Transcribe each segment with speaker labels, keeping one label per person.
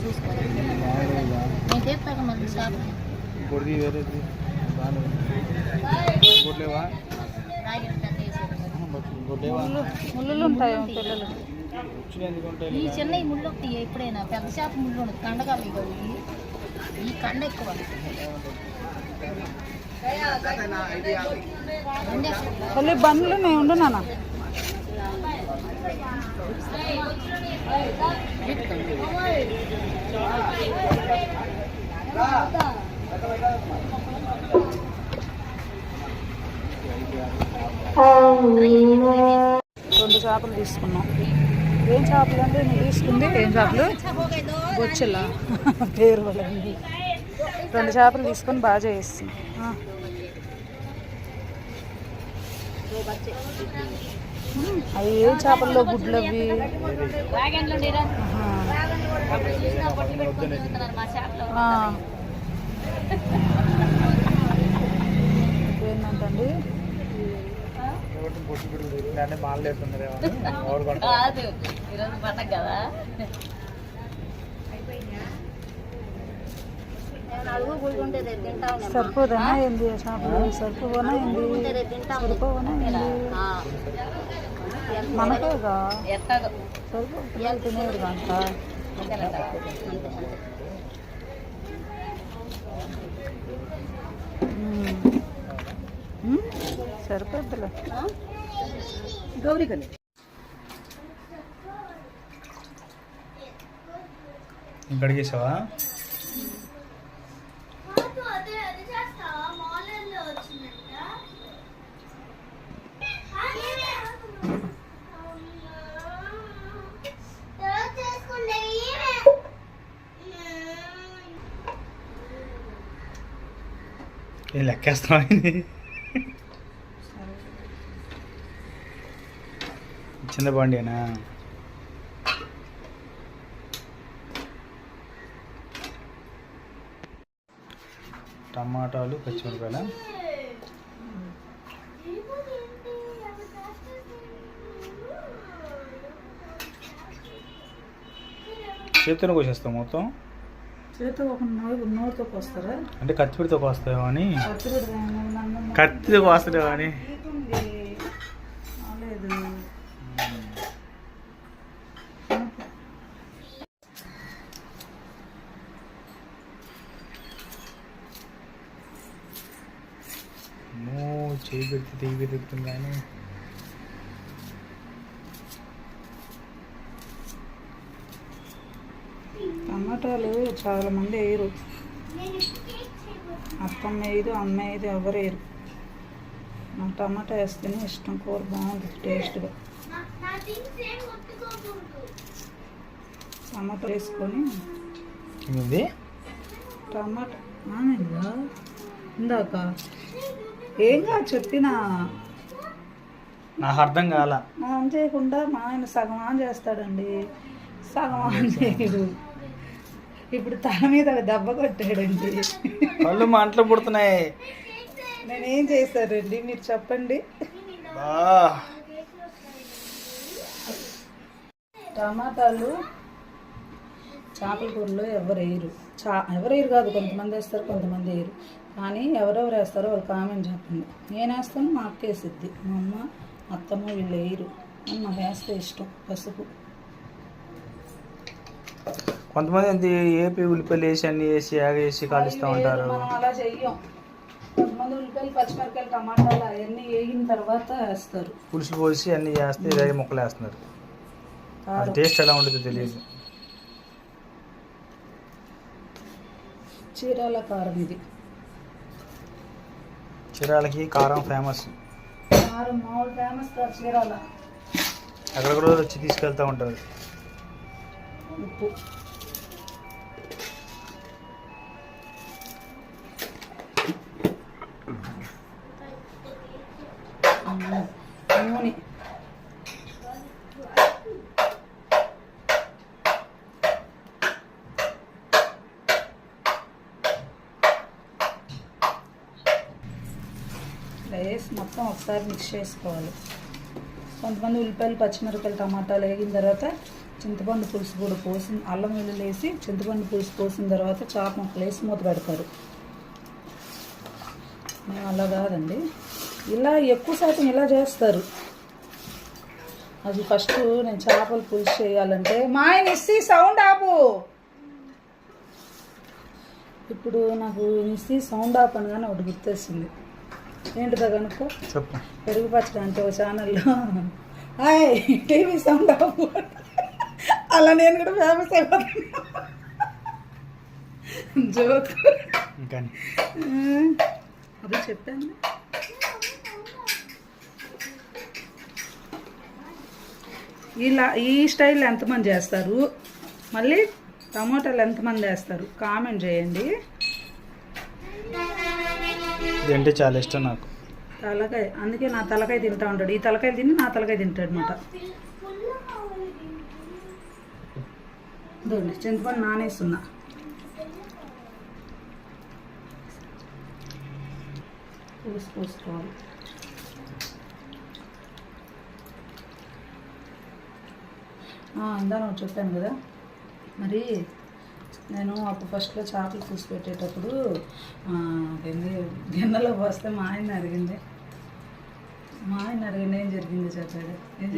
Speaker 1: చూసే
Speaker 2: వేరేది బాగానే
Speaker 3: ముళ్ళు ఉంటాయి పిల్లలు
Speaker 1: ఈ చిన్న ముళ్ళు ఒకటి ఎప్పుడైనా? పెద్ద చేప ముళ్ళు ఉండదు కండగా ఈ కండ ఎక్కువ.
Speaker 3: మళ్ళీ బండ్లు నేను ఉండు నాన్న. రెండు చేపలు తీసుకున్నాం. ఏం చేపలు అంటే నేను తీసుకుంది ఏం చేపలు? బొచ్చెలా. పేరు వాళ్ళండి రెండు చేపలు తీసుకొని బాగా చేస్తుంది అవి ఏ చేపల్లో గుడ్లు అవి?
Speaker 2: ఎవరిని పొట్టు ఎవరు కొంటారు
Speaker 1: కాదు ఈరోజు పండగ కదా
Speaker 3: సరిపోదనా ఏంది సరిపోవనా ఏంది? సరిపోవనా ఏంది? మనకేగా? సరిపో పిల్లలు తినేవారు
Speaker 1: అంతేనంట
Speaker 3: సరిపోద్దులే.
Speaker 1: గౌరీ కలి
Speaker 2: నేను లెక్కేస్తున్నావా చిన్న బండినా టమాటాలు పచ్చిమిరపాయల చేతిలో కోసేస్తాం మొత్తం
Speaker 3: చేతితో ఒక
Speaker 2: అంటే కత్తిపిడితో కోస్తాయో అని కత్తితో కోస్తాడేమో అని. చేయి పెడితే తీగి తిరుగుతుంది కానీ
Speaker 3: టమాటాలు చాలా మంది వేయరు అత్తమ్మ వేయదు అమ్మ వేయదు ఎవరు వేయరు నాకు టమాటా వేస్తేనే ఇష్టం కూర బాగుంది టేస్ట్గా. టమాటా వేసుకొని టమాటా ఇందాక ఏం కాదు చెప్పినా?
Speaker 2: నాకు అర్థం కాల.
Speaker 3: ఆన్ చేయకుండా మా ఆయన సగం ఆన్ చేస్తాడండి. సగం ఆన్ చేయడు. ఇప్పుడు తల మీద దెబ్బ కొట్టాడండి.
Speaker 2: కళ్ళు మంటలు పుడుతున్నాయి.
Speaker 3: నేనేం చేశారండి మీరు చెప్పండి. టమాటాలు చేపల కూరలో ఎవరు వేయరు. చా ఎవరు వేయరు కాదు కొంతమంది వేస్తారు కొంతమంది వేయరు. కానీ ఎవరెవరు వేస్తారో వాళ్ళు కామెంట్ చెప్పండి. నేను వేస్తాను మా అక్క వేసిద్ది. మా అమ్మ అత్తమ్మ వీళ్ళు వేయరు. నాకు వేస్తే ఇష్టం పసుపు.
Speaker 2: కొంతమంది అంత ఏపీ ఉల్లిపాయలు వేసి అన్ని వేసి యాగ వేసి కాలుస్తూ ఉంటారు.
Speaker 3: మనం అలా చెయ్యం. కొంతమంది ఉల్లిపాయలు టమాటాలు అవన్నీ వేగిన తర్వాత వేస్తారు.
Speaker 2: పులుసు పోసి అన్ని చేస్తే ఇలాగే ముక్కలు వేస్తున్నారు. అది టేస్ట్ ఎలా ఉంటుందో తెలియదు.
Speaker 3: చీరాల కారం ఇది.
Speaker 2: చీరాలకి కారం ఫేమస్.
Speaker 3: కారం మామూలు ఫేమస్ కాదు చీరాల.
Speaker 2: ఎక్కడెక్కడో వచ్చి తీసుకెళ్తూ ఉంటారు.
Speaker 3: ఉప్పు. వేసి మొత్తం ఒకసారి మిక్స్ చేసుకోవాలి. కొంతమంది ఉల్లిపాయలు పచ్చిమిరపకాయలు టమాటాలు వేగిన తర్వాత చింతపండు పులుసు కూడా పోసి అల్లం వెల్లుల్లి వేసి చింతపండు పులుసు పోసిన తర్వాత చాప ముక్కలు వేసి మూత పెడతారు. మేము అలా కాదండి. ఇలా ఎక్కువ శాతం ఇలా చేస్తారు. అది ఫస్ట్ నేను చేపలు పులుసు చేయాలంటే మా ఆయన ఇస్సి సౌండ్ ఆపు. ఇప్పుడు నాకు ఇస్సి సౌండ్ ఆప్ అనగానే ఒకటి గుర్తొచ్చింది ఏంటిదా కనుక్కో
Speaker 2: చెప్పు.
Speaker 3: పెరుగు పచ్చడి అంటే ఒక ఛానల్లో హాయ్ టీవీ సౌండ్ అలా నేను కూడా ఫేమస్ అయిపోతాను జోక్. చెప్పాను. ఇలా ఈ స్టైల్ ఎంతమంది చేస్తారు? మళ్ళీ టమాటాలు ఎంతమంది వేస్తారు? కామెంట్ చేయండి.
Speaker 2: ఇది అంటే చాలా ఇష్టం నాకు.
Speaker 3: తలకాయ అందుకే నా తలకాయ తింటా ఉంటాడు. ఈ తలకాయ తిని నా తలకాయ తింటాడు అనమాట చింతపండు నానేస్తున్నా. పులుసు పోసుకోవాలి. ఇందా నువ్వు చెప్పాను కదా మరి నేను అప్పుడు ఫస్ట్లో చేపలు పులుసు పెట్టేటప్పుడు గిన్నెలో పోస్తే మా ఆయన అడిగింది. మా ఆయన అడిగింది ఏం జరిగింది చెప్పాడు?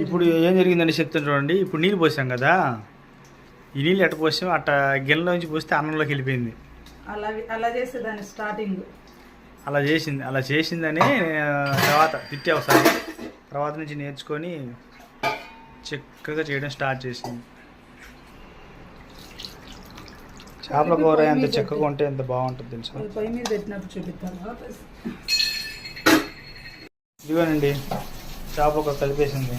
Speaker 2: ఇప్పుడు ఏం జరిగిందని చెప్తాను చూడండి ఇప్పుడు నీళ్ళు పోసాం కదా ఈ నీళ్ళు ఎట్ట పోసాం? అట్ట గిన్నెలో నుంచి పోస్తే అన్నంలోకి వెళ్ళిపోయింది.
Speaker 3: అలా అలా చేసేదాన్ని స్టార్టింగ్
Speaker 2: అలా చేసింది అలా చేసిందని తర్వాత తిట్టే ఒకసారి తర్వాత నుంచి నేర్చుకొని చక్కగా చేయడం స్టార్ట్ చేసింది. చేపల కూర ఎంత చక్కగా ఉంటే ఎంత బాగుంటుంది తెలుసా?
Speaker 3: పొయ్యి మీద పెట్టినప్పుడు చూపిస్తాను
Speaker 2: ఇదిగోనండి చేపల కూర కలిపేసింది.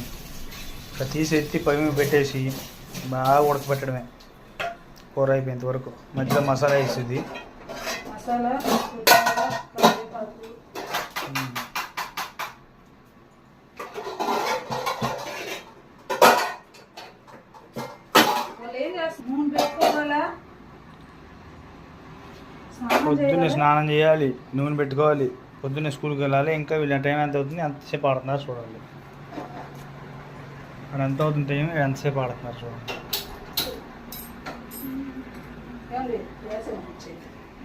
Speaker 2: ఇక తీసి ఎత్తి పొయ్యి మీద పెట్టేసి బాగా ఉడకబెట్టడమే. కూర అయిపోయేంత వరకు. మధ్యలో మసాలా వేసేది.
Speaker 3: మసాలా కొత్తిమీర, కరివేపాకు వాళ్ళు ఏం చేస్తారు నూనె పెట్టుకోవాలా స్నానం
Speaker 2: పొద్దున్నే? స్నానం చేయాలి నూనె పెట్టుకోవాలి పొద్దున్నే స్కూల్కి వెళ్ళాలి ఇంకా వీళ్ళ టైం ఎంత అవుతుంది ఎంతసేపు ఆడుతున్నారు చూడాలి అక్కడ ఎంత అవుతుంది టైం ఎంతసేపు ఆడుతున్నారు.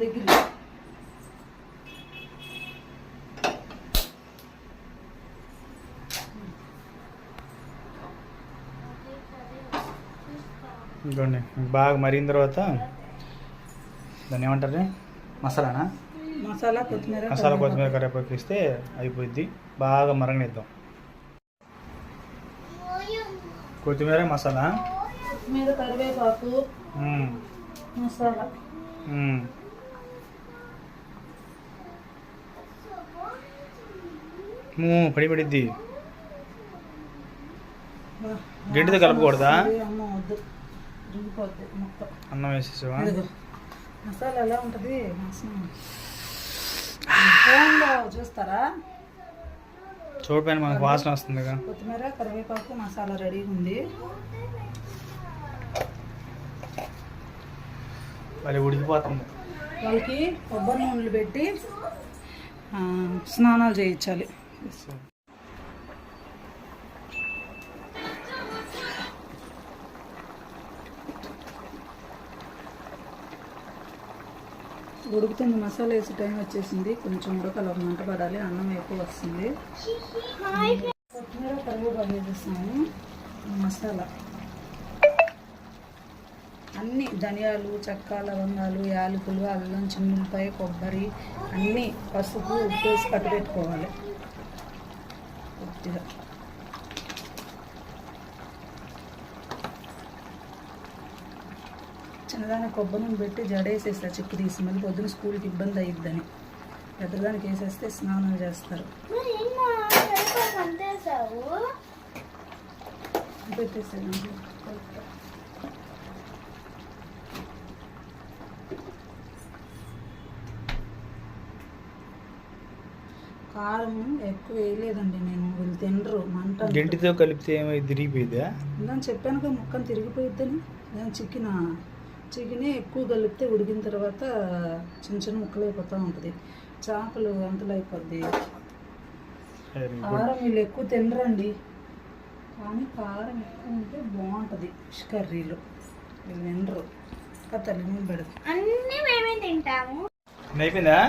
Speaker 3: దగ్గర
Speaker 2: ఇంకోండి బాగా మరిగిన తర్వాత దాన్ని ఏమంటారు మసాలానా?
Speaker 3: మసాలా కొత్తిమీర
Speaker 2: మసాలా
Speaker 3: కరివేపాకు.
Speaker 2: కొత్తిమీర కరివేపాకు ఇస్తే అయిపోద్ది బాగా మరగనిద్దాం. కొత్తిమీర మసాలా?
Speaker 3: కొత్తిమీర కరివేపాకు. మసాలా.
Speaker 2: పడి పడిద్ది గంటితో కలపకూడదా? అన్నం వేసేసావా.
Speaker 3: మసాలా. ఎలా ఉంటుంది. ఫోన్లో చూస్తారా
Speaker 2: చూడపైన మనకు వాసన వస్తుందిగా
Speaker 3: కొత్తిమీర కరివేపాకు మసాలా రెడీగా ఉంది.
Speaker 2: మరి ఉడికిపోతుంది.
Speaker 3: వాళ్ళకి కొబ్బరి నూనెలు పెట్టి ఆ, స్నానాలు చేయించాలి. ఉడుకుతుంది మసాలా వేసే టైం వచ్చేసింది. కొంచెం ఉడకలు ఒక మంట పడాలి. అన్నం ఎక్కువ వస్తుంది. కొత్తిమీర కరివేపాకు వేసేస్తాము మసాలా. అన్ని ధనియాలు చెక్క లవంగాలు యాలకులు అల్లం చిన్నులపాయ కొబ్బరి అన్నీ పసుపు ఉప్పు వేసి కట్టు పెట్టుకోవాలి. కొద్దిగా. చిన్నదానికి కొబ్బరి పెట్టి జడేసేస్తా చిక్కు తీసి మళ్ళీ పొద్దున స్కూల్కి ఇబ్బంది అయ్యిద్దని పెద్దదానికి వేసేస్తే స్నానాలు చేస్తారు. పెట్టేసాను కారం ఎక్కువ వేయలేదండి నేను. వీళ్ళు తినరు మంట
Speaker 2: గంటితో కలిపితే ఏమై తిరిగిపోయిద్దా?
Speaker 3: నేను చెప్పాను కదా ముక్కను తిరిగిపోయిద్దని. నేను చికెన్ చికెన్ ఎక్కువ కలిపితే ఉడికిన తర్వాత చిన్న చిన్న ముక్కలు అయిపోతూ ఉంటుంది. చేపలు అంతలో అయిపోద్ది. కారం వీళ్ళు ఎక్కువ తినరండి. కానీ కారం ఎక్కువ ఉంటే బాగుంటుంది. ఫిష్ కర్రీలో. వీళ్ళు ఇంకా తల్లి మీద పెడతాం.
Speaker 1: అన్నీ మేమే తింటాము.
Speaker 2: అయిపోయిందా?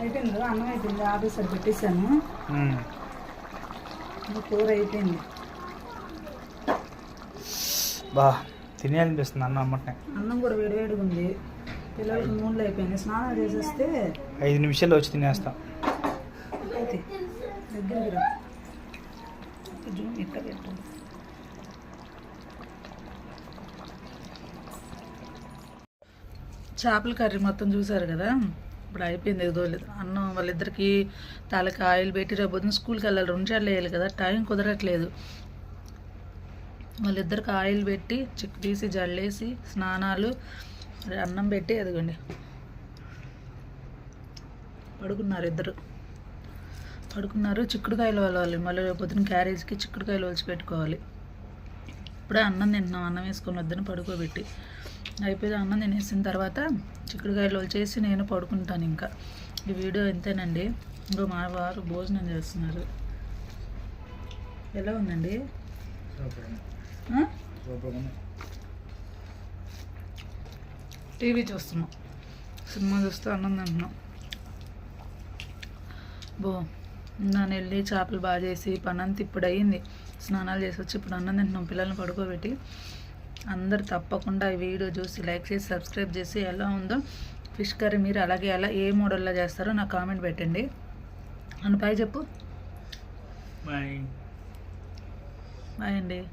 Speaker 3: అయిపోయింది అన్నం అయిపోయింది. ఆఫీసర్ పెట్టేశాను కూర అయిపోయింది.
Speaker 2: బా. తినేయాలనిపిస్తుంది అన్న అమ్మటనే.
Speaker 3: అన్నం కూడా వేడివేడిగా ఉంది. పిల్లలకి నూనెలు అయిపోయింది. స్నానం చేసేస్తే
Speaker 2: ఐదు నిమిషాల్లో వచ్చి తినేస్తాం.
Speaker 3: అయితే దగ్గరికి రా. చేపల కర్రీ మొత్తం చూసారు కదా? ఇప్పుడు అయిపోయింది ఏదో లేదు. అన్నం వాళ్ళిద్దరికి తలకి ఆయిల్ పెట్టి రేపు పొద్దున్న స్కూల్కి వెళ్ళాలి. రెండు సార్లు వేయాలి కదా. టైం కుదరట్లేదు. వాళ్ళిద్దరికి ఆయిల్ పెట్టి చిక్ తీసి జల్లేసి స్నానాలు అన్నం పెట్టి ఎదగండి పడుకున్నారు ఇద్దరు. పడుకున్నారు. చిక్కుడుకాయలు వలవాలి. మళ్ళీ రేపు పొద్దున్న క్యారేజ్కి చిక్కుడుకాయలు వలిచి పెట్టుకోవాలి. ఇప్పుడే అన్నం తింటున్నాం అన్నం వేసుకొని వద్దని పడుకోబెట్టి. అయిపోయి అన్నం తినేసిన తర్వాత చిక్కుడుకాయలు వలిచేసి నేను పడుకుంటాను ఇంకా. ఈ వీడియో ఎంతేనండి ఇంకో మా వారు భోజనం చేస్తున్నారు. ఎలా ఉందండి? టీవీ చూస్తున్నాం. సినిమా చూస్తూ అన్నం తింటున్నాం. బో నేను వెళ్ళి చేపలు బాగా చేసి పని అంతా ఇప్పుడు అయ్యింది స్నానాలు చేసి వచ్చి ఇప్పుడు అన్నం తింటున్నాం. పిల్లల్ని పడుకోబెట్టి. అందరు తప్పకుండా ఈ వీడియో చూసి లైక్ చేసి సబ్స్క్రైబ్ చేసి ఎలా ఉందో ఫిష్ కర్రీ మీరు అలాగే ఎలా ఏ మోడల్లో చేస్తారో నాకు కామెంట్ పెట్టండి. అని పై చెప్పు.
Speaker 2: బాయ్.
Speaker 3: బాయ్ అండి.